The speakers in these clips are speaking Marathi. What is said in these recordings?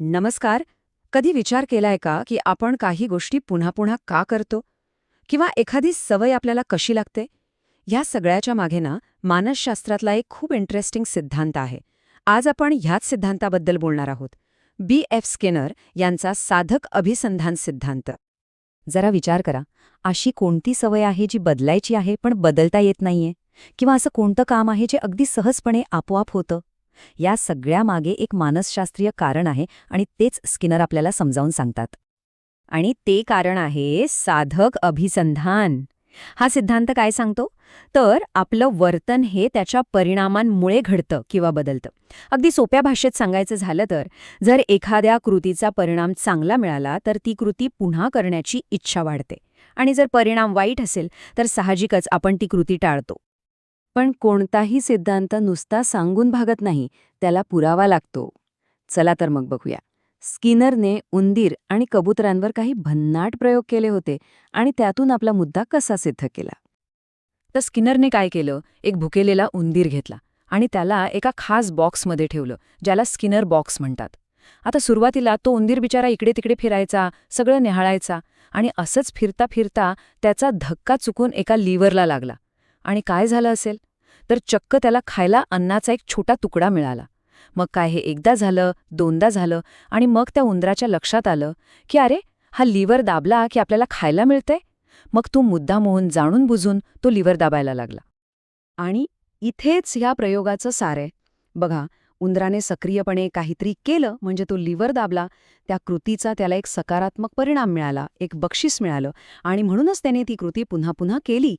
नमस्कार. कधी विचार केलाय का की आपण काही गोष्टी पुन्हा पुन्हा का करतो? किंवा एखादी सवय आपल्याला कशी लागते? ह्या सगळ्याच्या मागे ना मानसशास्त्रातला एक खूप इंटरेस्टिंग सिद्धांत आहे. आज आपण ह्याच सिद्धांताबद्दल बोलणार आहोत. बी. एफ. स्किनर यांचा साधक अभिसंधान सिद्धांत. जरा विचार करा. अशी कोणती सवय आहे जी बदलायची आहे पण बदलता येत नाहीये? किंवा असं कोणतं काम आहे जे अगदी सहजपणे आपोआप होतं? या सगळ्यामागे एक मानसशास्त्रीय कारण आहे आणि तेच स्किनर आपल्याला समजावून सांगतात. आणि ते कारण आहे साधक अभिसंधान. हा सिद्धांत काय सांगतो? तर आपलं वर्तन हे त्याच्या परिणामांमुळे घडतं किंवा बदलतं. अगदी सोप्या भाषेत सांगायचं झालं तर जर एखाद्या कृतीचा परिणाम चांगला मिळाला तर ती कृती पुन्हा करण्याची इच्छा वाढते. आणि जर परिणाम वाईट असेल तर साहजिकच आपण ती कृती टाळतो. पण कोणताही सिद्धांत नुसता सांगून भागत नाही त्याला पुरावा लागतो. चला तर मग बघूया. स्किनरने उंदीर आणि कबुतरांवर काही भन्नाट प्रयोग केले होते आणि त्यातून आपला मुद्दा कसा सिद्ध केला? तर स्किनरने काय केलं? एक भुकेलेला उंदीर घेतला आणि त्याला एका खास बॉक्समध्ये ठेवलं ज्याला स्किनर बॉक्स म्हणतात. आता सुरुवातीला तो उंदीर बिचारा इकडे तिकडे फिरायचा सगळं निहाळायचा आणि असंच फिरता फिरता त्याचा धक्का चुकून एका लिव्हरला लागला. आणि काय झालं असेल? तर चक्क त्याला खायला अन्नाचा एक छोटा तुकडा मिळाला. मग काय हे एकदा झालं दोनदा झालं आणि मग त्या उंदराच्या लक्षात आलं की अरे हा लिव्हर दाबला की आपल्याला खायला मिळतंय? मग तो मुद्दा मोहन जाणून बुजून तो लिव्हर दाबायला लागला. आणि इथेच ह्या प्रयोगाचं सारे बघा उंदराने सक्रियपणे काहीतरी केलं म्हणजे तो लिव्हर दाबला त्या कृतीचा त्याला एक सकारात्मक परिणाम मिळाला एक बक्षीस मिळालं आणि म्हणूनच त्याने ती कृती पुन्हा पुन्हा केली.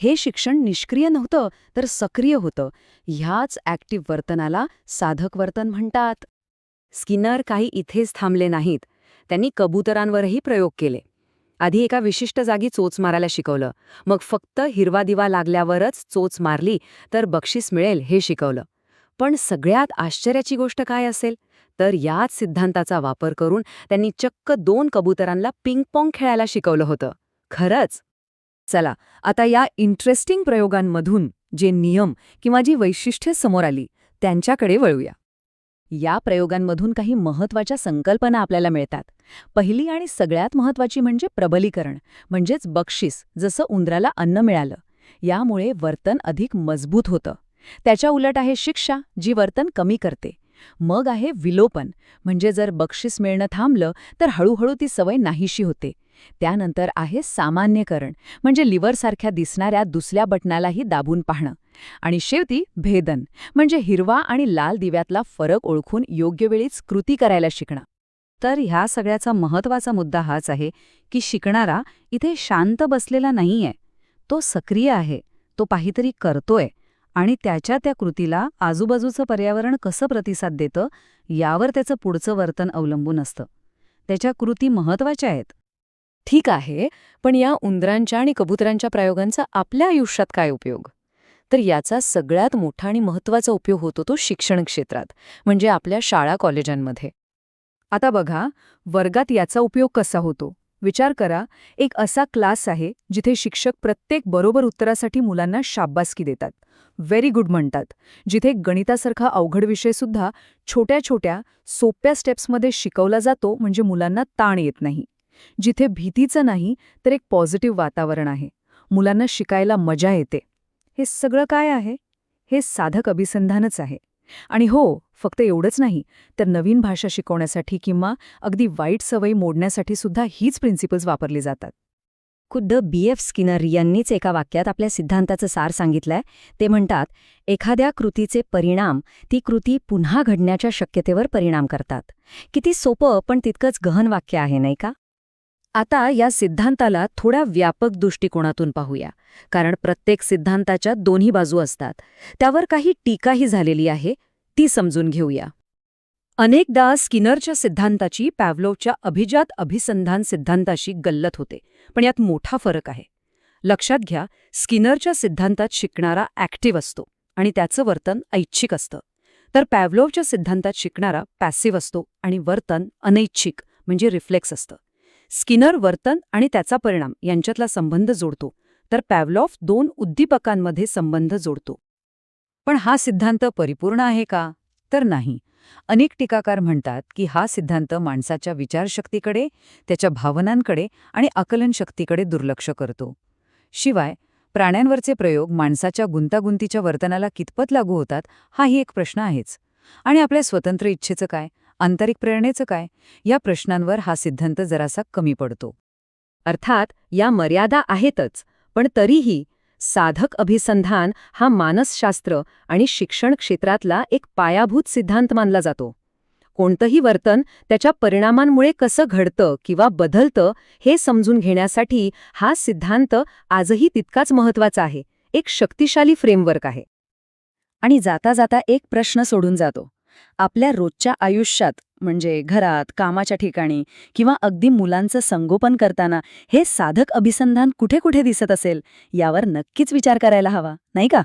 हे शिक्षण निष्क्रिय नव्हतं तर सक्रिय होतं. ह्याच ॲक्टिव्ह वर्तनाला साधक वर्तन म्हणतात. स्किनर काही इथेच थांबले नाहीत. त्यांनी कबुतरांवरही प्रयोग केले. आधी एका विशिष्ट जागी चोच मारायला शिकवलं. मग फक्त हिरवा दिवा लागल्यावरच चोच मारली तर बक्षीस मिळेल हे शिकवलं. पण सगळ्यात आश्चर्याची गोष्ट काय असेल? तर याच सिद्धांताचा वापर करून त्यांनी चक्क दोन कबुतरांना पिंगपॉंग खेळायला शिकवलं होतं. खरंच! चला आता या इंटरेस्टिंग प्रयोगांमधून जे नियम किंवा जी वैशिष्ट्ये समोर आली त्यांच्याकडे वळूया. या प्रयोगांमधून काही महत्त्वाच्या संकल्पना आपल्याला मिळतात. पहिली आणि सगळ्यात महत्वाची म्हणजे प्रबलीकरण म्हणजेच बक्षीस जसं उंदराला अन्न मिळालं. यामुळे वर्तन अधिक मजबूत होतं. त्याच्या उलट आहे शिक्षा जी वर्तन कमी करते. मग आहे विलोपन. म्हणजे जर बक्षीस मिळणं थांबलं तर हळूहळू ती सवय नाहीशी होते. त्यानंतर आहे सामान्यकरण. म्हणजे लिव्हरसारख्या दिसणाऱ्या दुसऱ्या बटनालाही दाबून पाहणं. आणि शेवटी भेदन. म्हणजे हिरवा आणि लाल दिव्यातला फरक ओळखून योग्य वेळीच कृती करायला शिकणं. तर ह्या सगळ्याचा महत्त्वाचा मुद्दा हाच आहे की शिकणारा इथे शांत बसलेला नाहीये. तो सक्रिय आहे. तो काहीतरी करतोय. आणि त्याच्या त्या कृतीला आजूबाजूचं पर्यावरण कसं प्रतिसाद देतं यावर त्याचं पुढचं वर्तन अवलंबून असतं. त्याच्या कृती महत्त्वाच्या आहेत. ठीक आहे पण या उंदरांच्या आणि कबुतरांच्या प्रयोगांचा आपल्या आयुष्यात काय उपयोग? तर याचा सगळ्यात मोठा आणि महत्त्वाचा उपयोग होतो तो शिक्षण क्षेत्रात म्हणजे आपल्या शाळा कॉलेजांमध्ये. आता बघा वर्गात याचा उपयोग कसा होतो? विचार करा एक असा क्लास आहे जिथे शिक्षक प्रत्येक बरोबर उत्तरासाठी मुलांना शाब्बासकी देतात. व्हेरी गुड म्हणतात. जिथे गणितासारखा अवघड विषयसुद्धा छोट्या छोट्या सोप्या स्टेप्समध्ये शिकवला जातो म्हणजे मुलांना ताण येत नाही. जिथे भीतीचं नाही तर एक पॉझिटिव्ह वातावरण आहे. मुलांना शिकायला मजा येते. हे सगळं काय आहे? हे साधक अभिसंधानच आहे. आणि हो फक्त एवढंच नाही तर नवीन भाषा शिकवण्यासाठी किंवा अगदी वाईट सवयी मोडण्यासाठी सुद्धा हीच प्रिन्सिपल्स वापरली जातात. खुद्द बी. एफ. स्किनर यांनीच एका वाक्यात आपल्या सिद्धांताचं सार सांगितलंय. ते म्हणतात एखाद्या कृतीचे परिणाम ती कृती पुन्हा घडण्याच्या शक्यतेवर परिणाम करतात. किती सोपं पण तितकंच गहन वाक्य आहे नाही का? आता या सिद्धांताला थोड्या व्यापक दृष्टिकोनातून पाहूया कारण प्रत्येक सिद्धांताच्या दोन्ही बाजू असतात. त्यावर काही टीकाही झालेली आहे ती समजून घेऊया. अनेकदा स्किनरच्या सिद्धांताची पॅव्लोवच्या अभिजात अभिसंधान सिद्धांताशी गल्लत होते पण यात मोठा फरक आहे. लक्षात घ्या स्किनरच्या सिद्धांतात शिकणारा ॲक्टिव्ह असतो आणि त्याचं वर्तन ऐच्छिक असतं. तर पॅव्लोवच्या सिद्धांतात शिकणारा पॅसिव्ह असतो आणि वर्तन अनैच्छिक म्हणजे रिफ्लेक्स असतं. स्किनर वर्तन आणि त्याचा परिणाम यांच्यातला संबंध जोडतो तर पॅव्लॉफ दोन उद्दीपकांमध्ये संबंध जोडतो. पण हा सिद्धांत परिपूर्ण आहे का? तर नाही. अनेक टीकाकार म्हणतात की हा सिद्धांत माणसाच्या विचारशक्तीकडे त्याच्या भावनांकडे आणि आकलनशक्तीकडे दुर्लक्ष करतो. शिवाय प्राण्यांवरचे प्रयोग माणसाच्या गुंतागुंतीच्या वर्तनाला कितपत लागू होतात हाही एक प्रश्न आहेच. आणि आपल्या स्वतंत्र इच्छेचं काय? आंतरिक प्रेरणेचं काय? या प्रश्नांवर हा सिद्धांत जरासा कमी पडतो. अर्थात या मर्यादा आहेतच पण तरीही साधक अभिसंधान हा मानसशास्त्र आणि शिक्षण क्षेत्रातला एक पायाभूत सिद्धांत मानला जातो. कोणतंही वर्तन त्याच्या परिणामांमुळे कसं घडतं किंवा बदलतं हे समजून घेण्यासाठी हा सिद्धांत आजही तितकाच महत्त्वाचा आहे एक शक्तिशाली फ्रेमवर्क आहे. आणि जाता जाता एक प्रश्न सोडून जातो. आपल्या रोजच्या आयुष्यात म्हणजे घरात कामाच्या ठिकाणी किंवा अगदी मुलांचं संगोपन करताना हे साधक अभिसंधान कुठे कुठे दिसत असेल यावर नक्कीच विचार करायला हवा नाही का?